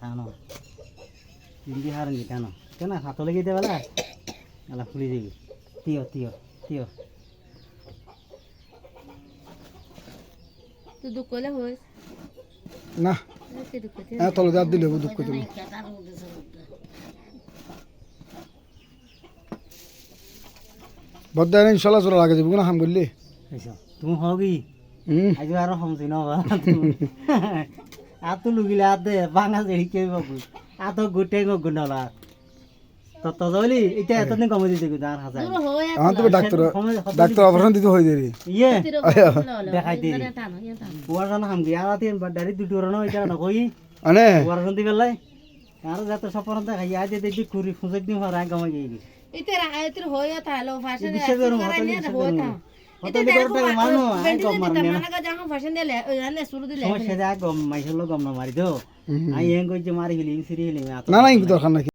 টানো। হিন্দি হারেননি টানো। কেন? হাত লেগে দিতে বেলা এলা খুলে যাবি তিয় তিয় তিয়। তুই দুঃখ করলে হইস। না। হ্যাঁ তলে দাঁত দিলে দুঃখ তুমি বদ্দা এনে চলা চলা লাগে যাব না হাম করলি? তুমি হবি আজ আর সমজি নবা। আতো লুগিলে আদে বাঙা জেড়ি কে বাবু আতো গুটে গো গুনলা তো তো জলি এটা এতদিন কমে দিতে কিন্তু আর হাজার। দূর ডাক্তার ডাক্তার অপারেশন দিতে যাবে ইয়ে। দেখাই দেখাই দে দিই। টানো ওয়ার জানা হাম গিয়া রাতে বাড়ি দুটো রনো এটা না কই আনে? আর যত সপন দেখাই আজ দেখি কুরি ফুঁসে দিন হরাই কমে গিয়ে তাহলে ফাশন করো, মারি দো আই এং মারি গেলি সিরি গেলি না না দরকার